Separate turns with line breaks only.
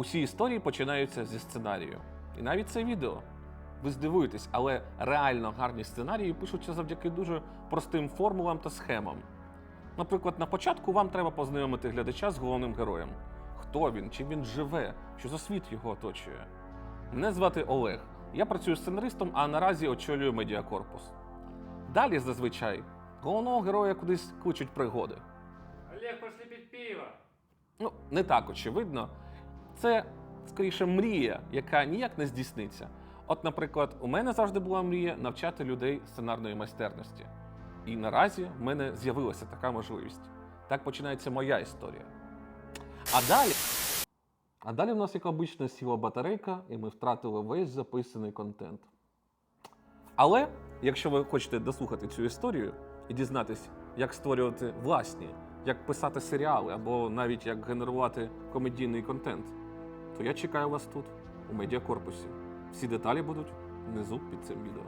Усі історії починаються зі сценарію. І навіть це відео. Ви здивуєтесь, але реально гарні сценарії пишуться завдяки дуже простим формулам та схемам. Наприклад, на початку вам треба познайомити глядача з головним героєм. Хто він, чим він живе, що за світ його оточує. Мене звати Олег. Я працюю сценаристом, а наразі очолюю медіакорпус. Далі зазвичай головного героя кудись кличуть пригоди.
Олег, пошли пить пиво.
Ну, не так очевидно. Це скоріше мрія, яка ніяк не здійсниться. От, наприклад, у мене завжди була мрія навчати людей сценарної майстерності. І наразі в мене з'явилася така можливість. Так починається моя історія. А далі. А далі в нас, як обично, сіла батарейка, і ми втратили весь записаний контент. Але, якщо ви хочете дослухати цю історію і дізнатись, як створювати власні, як писати серіали або навіть як генерувати комедійний контент, то я чекаю вас тут, у медіакорпусі. Всі деталі будуть внизу під цим відео.